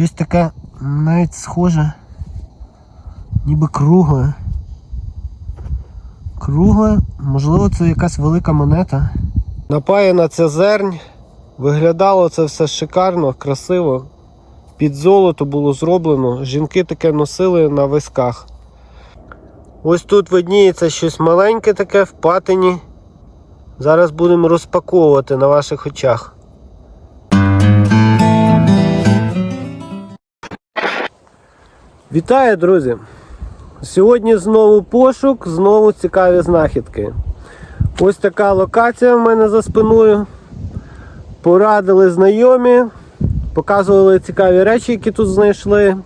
Щось таке навіть схоже. Ніби кругле. Кругле, можливо, це якась велика монета. Напаяна ця зернь. Виглядало це все шикарно, красиво. Під золото було зроблено. Жінки таке носили на висках. Ось тут видніється щось маленьке таке в патині. Зараз будемо розпаковувати на ваших очах. Вітаю, друзі! Сьогодні знову пошук, знову цікаві знахідки. Ось така локація в мене за спиною. Порадили знайомі, показували цікаві речі, які тут знайшли.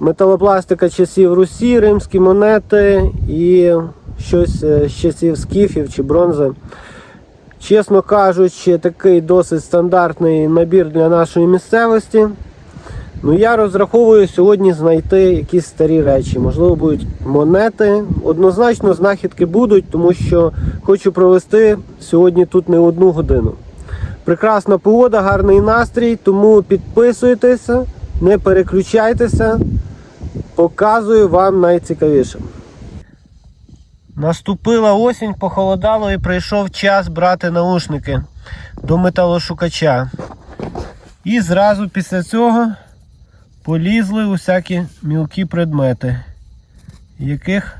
Металопластика часів Русі, римські монети і щось е, з часів скіфів чи бронзи. Чесно кажучи, такий досить стандартний набір для нашої місцевості. Ну, я розраховую сьогодні знайти якісь старі речі. Можливо, будуть монети. Однозначно знахідки будуть, тому що хочу провести сьогодні тут не одну годину. Прекрасна погода, гарний настрій, тому підписуйтеся, не переключайтеся. Показую вам найцікавіше. Наступила осінь, похолодало і прийшов час брати наушники до металошукача. І зразу після цього полізли усякі мілкі предмети, яких,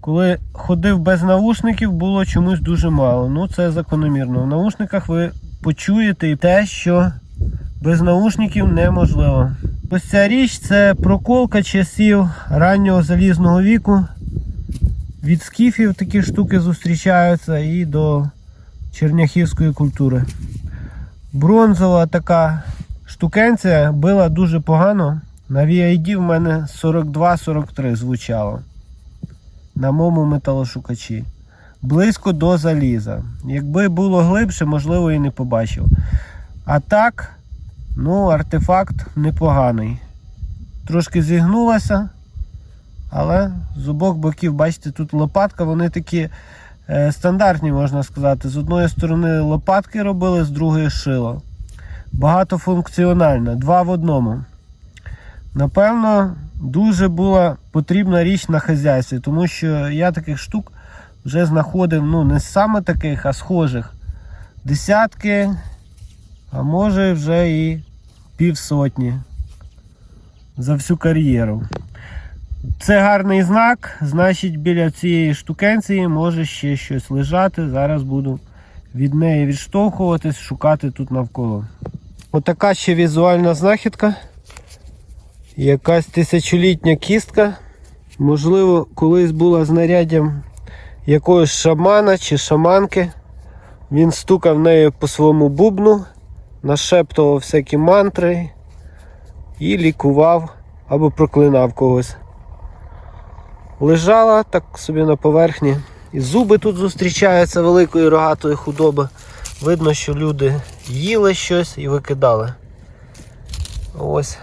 коли ходив без наушників, було чомусь дуже мало. Ну, це закономірно. В наушниках ви почуєте і те, що без наушників неможливо. Ось ця річ це проколка часів раннього залізного віку. Від скіфів такі штуки зустрічаються і до черняхівської культури. Бронзова така штукенція била дуже погано. На VID в мене 42-43 звучало. На моєму металошукачі. Близько до заліза. Якби було глибше, можливо, і не побачив. А так, ну, артефакт непоганий. Трошки зігнулася, але з обох боків, бачите, тут лопатка, вони такі е, стандартні, можна сказати. З одної сторони лопатки робили, з другої шило. Багатофункціональна, два в одному. Напевно, дуже була потрібна річ на хазяйстві, тому що я таких штук вже знаходив, ну, не саме таких, а схожих. Десятки, а може вже і півсотні за всю кар'єру. Це гарний знак, значить біля цієї штукенції може ще щось лежати. Зараз буду від неї відштовхуватись, шукати тут навколо. Отака ще візуальна знахідка. Якась тисячолітня кістка. Можливо, колись була знаряддям якогось шамана чи шаманки. Він стукав нею по своєму бубну, нашептував всякі мантри і лікував або проклинав когось. Лежала так собі на поверхні. І зуби тут зустрічаються великої рогатої худоби. Видно, що люди їли щось і викидали. Ось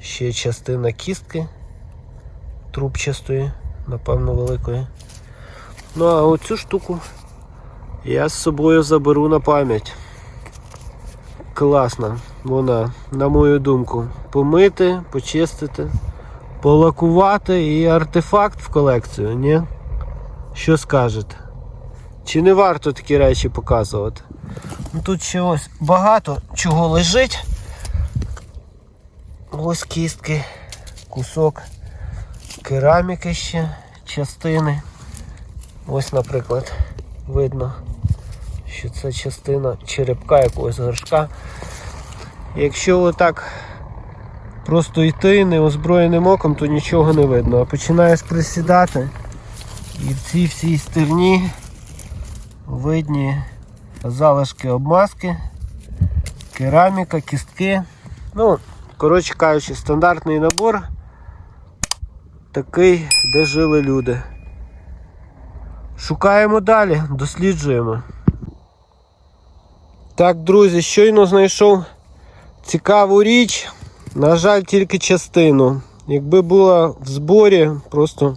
ще частина кістки трубчастої, напевно, великої. Ну а оцю штуку я з собою заберу на пам'ять. Класна вона, на мою думку. Помити, почистити, полакувати і артефакт в колекцію, ні? Що скажете? Чи не варто такі речі показувати? Ну, Тут ще багато чого лежить. Ось кістки, кусок кераміки ще, частини. Ось, наприклад, видно, що це частина черепка якогось горшка. Якщо отак просто йти неозброєним оком, то нічого не видно. А починаєш присідати і в цій всій стерні видні залишки обмазки, кераміка, кістки. Ну, коротше кажучи, стандартний набор такий, де жили люди. Шукаємо далі, досліджуємо. Так, друзі, щойно знайшов цікаву річ. На жаль, тільки частину. Якби була в зборі, просто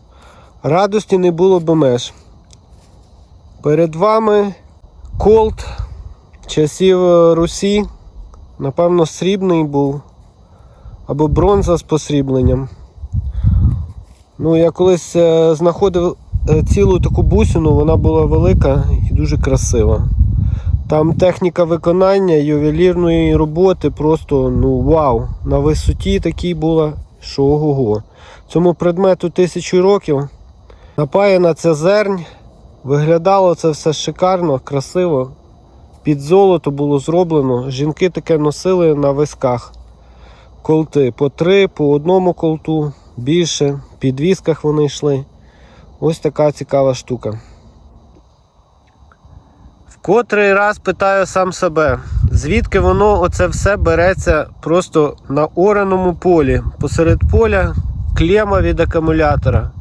радості не було б меж. Перед вами колт часів Русі. Напевно, срібний був. або бронза з посрібленням. Ну, я колись е, знаходив е, цілу таку бусину, вона була велика і дуже красива. Там техніка виконання ювелірної роботи просто ну вау. На висоті такій була, що ого-го. Цьому предмету тисячу років. Напаяна ця зернь. Виглядало це все шикарно, красиво. Під золото було зроблено. Жінки таке носили на висках. Колти по три, по одному колту, більше. В підвісках вони йшли. Ось така цікава штука. В котрий раз питаю сам себе, звідки воно оце все береться просто на ораному полі. Посеред поля клема від акумулятора.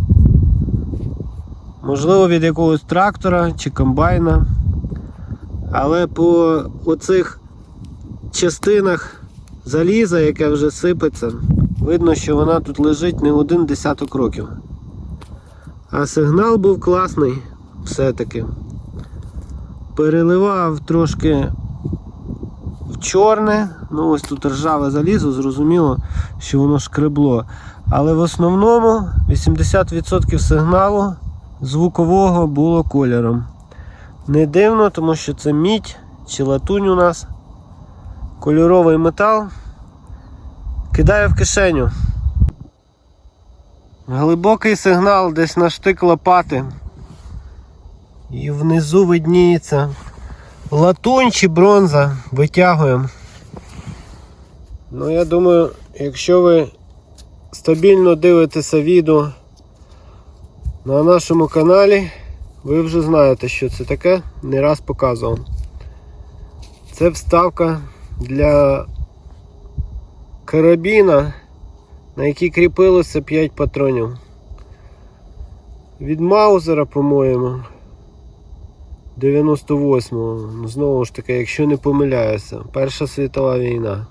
Можливо, від якогось трактора чи комбайна. Але по оцих частинах заліза, яке вже сипеться, видно, що вона тут лежить не один десяток років. А сигнал був класний все-таки. Переливав трошки в чорне, ну ось тут ржаве залізо, зрозуміло, що воно шкребло. Але в основному 80% сигналу звукового було кольором. Не дивно, тому що це мідь чи латунь у нас. Кольоровий метал. Кидаю в кишеню. Глибокий сигнал десь на штик лопати. І внизу видніється латунь чи бронза. Витягуємо. Ну, я думаю, якщо ви стабільно дивитеся відео на нашому каналі, ви вже знаєте, що це таке, не раз показував. Це вставка для карабіна, на якій кріпилося 5 патронів. Від Маузера, по-моєму. 98-го. Ну, Знову ж таки, якщо не помиляюся, Перша світова війна.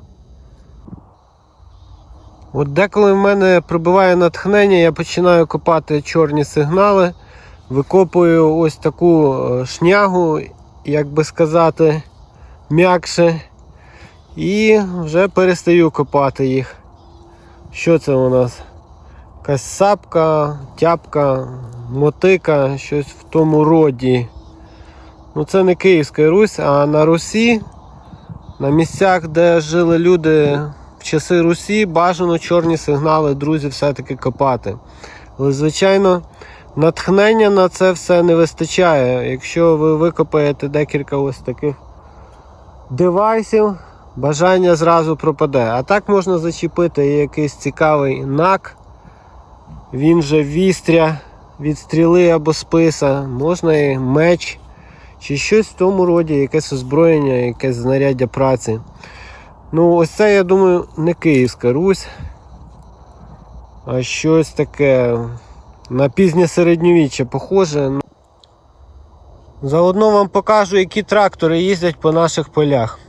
От деколи в мене прибуває натхнення, я починаю копати чорні сигнали, викопую ось таку е, шнягу, як би сказати, м'якше. І вже перестаю копати їх. Що це у нас? Якась сапка, тяпка, мотика, щось в тому роді. Ну це не Київська Русь, а на Русі, на місцях, де жили люди часи Русі, бажано чорні сигнали, друзі, все-таки копати. Але, звичайно, натхнення на це все не вистачає. Якщо ви викопаєте декілька ось таких девайсів, бажання зразу пропаде. А так можна зачепити якийсь цікавий нак, він же вістря від стріли або списа, можна і меч. Чи щось в тому роді, якесь озброєння, якесь знаряддя праці. Ну, ось це, я думаю, не Київська Русь, а щось таке на пізнє середньовіччя похоже. Заодно вам покажу, які трактори їздять по наших полях.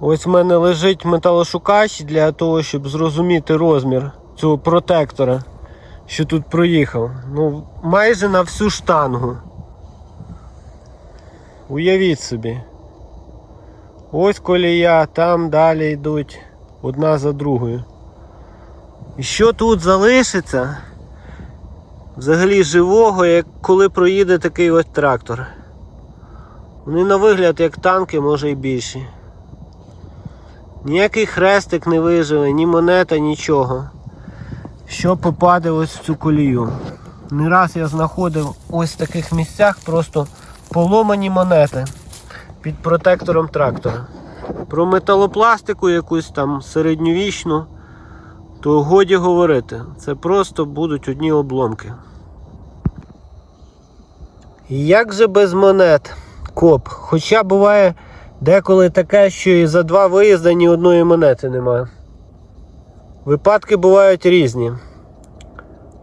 Ось в мене лежить металошукач для того, щоб зрозуміти розмір цього протектора, що тут проїхав. Ну, майже на всю штангу. Уявіть собі. Ось колія, там далі йдуть одна за другою. І що тут залишиться взагалі живого, як коли проїде такий ось трактор? Вони на вигляд як танки, може і більші. Ніякий хрестик не виживе, ні монета, нічого. Що попаде ось в цю колію. Не раз я знаходив ось в таких місцях просто поломані монети під протектором трактора. Про металопластику якусь там середньовічну, то годі говорити. Це просто будуть одні обломки. Як же без монет коп? Хоча буває деколи таке, що і за два виїзди ні одної монети немає. Випадки бувають різні.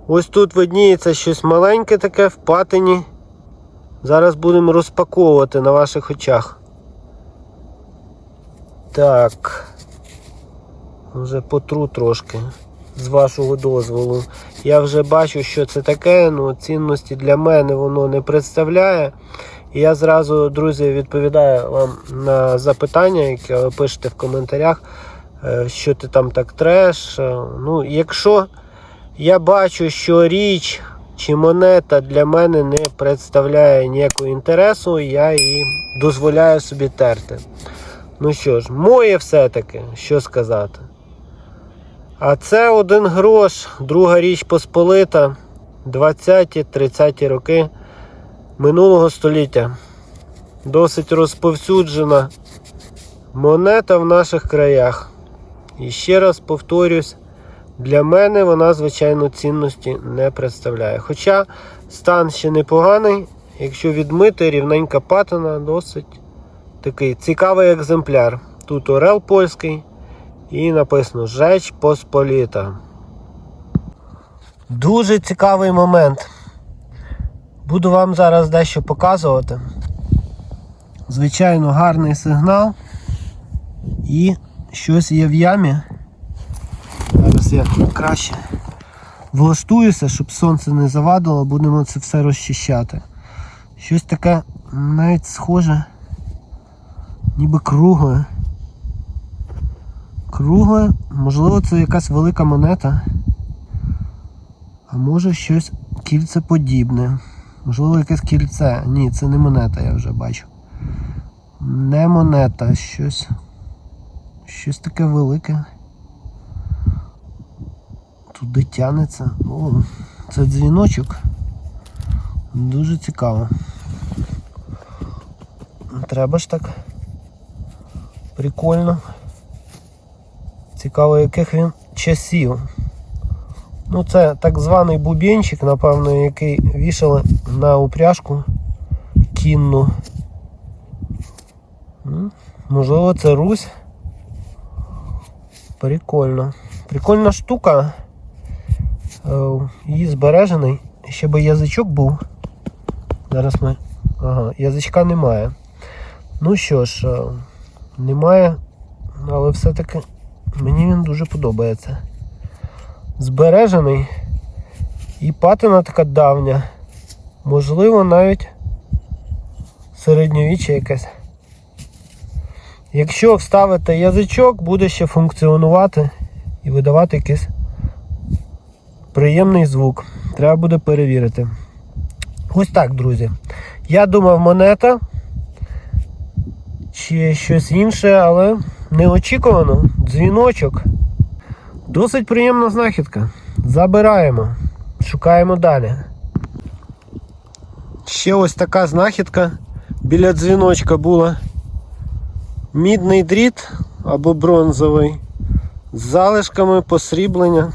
Ось тут видніється щось маленьке таке в патині. Зараз будемо розпаковувати на ваших очах. Так. Вже потру трошки з вашого дозволу. Я вже бачу, що це таке, ну цінності для мене воно не представляє. І я зразу, друзі, відповідаю вам на запитання, яке ви пишете в коментарях. е, що ти там так треш. Е, Ну, якщо я бачу, що річ чи монета для мене не представляє ніякого інтересу, я її дозволяю собі терти. Ну що ж, моє все-таки, що сказати. А це один грош, друга річ Посполита, 20-30 роки минулого століття. Досить розповсюджена монета в наших краях. І ще раз повторюсь, для мене вона, звичайно, цінності не представляє. Хоча стан ще непоганий, якщо відмити, рівненька патина, досить такий цікавий екземпляр. Тут орел польський і написано Жеч Посполіта. Дуже цікавий момент. Буду вам зараз дещо показувати. Звичайно, гарний сигнал. І щось є в ямі. Зараз краще влаштуюся, щоб сонце не завадило, будемо це все розчищати. Щось таке навіть схоже, ніби кругле. Кругле, можливо, це якась велика монета. А може щось кільцеподібне. Можливо, якесь кільце. Ні, це не монета, я вже бачу. Не монета, щось. Щось таке велике. Туди тянеться. О, це дзвіночок. Дуже цікаво. Треба ж так. Прикольно. Цікаво, яких він часів. Ну, це так званий бубінчик, напевно, який вішали на упряжку кінну. Можливо, це Русь. Прикольно. Прикольна штука. Е, Її збережений. Ще би язичок був. Зараз ми. Ага, язичка немає. Ну що ж, е, немає, але все-таки мені він дуже подобається. Збережений. І патина така давня. Можливо, навіть середньовіччя якесь. Якщо вставити язичок, буде ще функціонувати і видавати якийсь приємний звук. Треба буде перевірити. Ось так, друзі. Я думав монета чи щось інше, але неочікувано. Дзвіночок. Досить приємна знахідка. Забираємо. Шукаємо далі. Ще ось така знахідка біля дзвіночка була. Мідний дріт або бронзовий з залишками посріблення.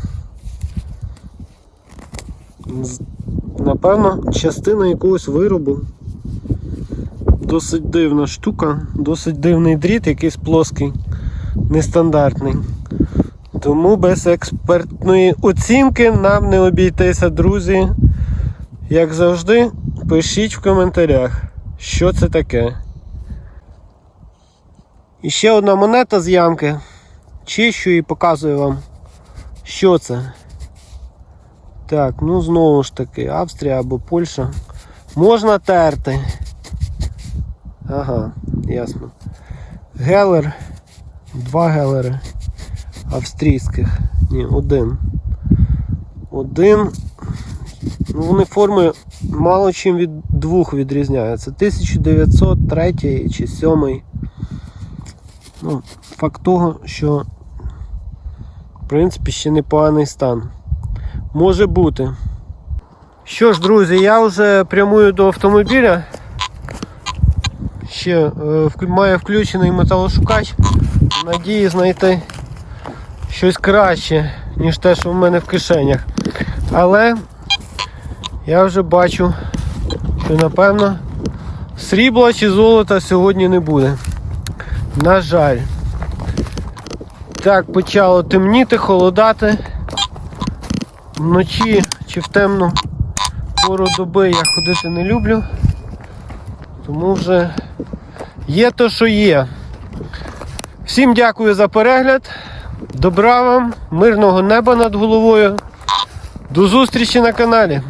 Напевно, частина якогось виробу. Досить дивна штука, досить дивний дріт, якийсь плоский, нестандартний. Тому без експертної оцінки нам не обійтися, друзі. Як завжди, пишіть в коментарях, що це таке. І ще одна монета з ямки. Чищу і показую вам, що це. Так, ну знову ж таки, Австрія або Польща. Можна терти. Ага, ясно. Гелер. Два гелери. Австрійських. Ні, один. Один. Ну, вони форми мало чим від двох відрізняються. 1903 чи 7. Ну, факт того, що в принципі ще непоганий стан. Може бути. Що ж, друзі, я вже прямую до автомобіля. Ще е, має включений металошукач. Надії знайти щось краще, ніж те, що в мене в кишенях. Але я вже бачу, що напевно срібла чи золота сьогодні не буде. На жаль. Так, почало темніти, холодати. Вночі чи в темну пору доби я ходити не люблю. Тому вже є то, що є. Всім дякую за перегляд. Добра вам, мирного неба над головою. До зустрічі на каналі.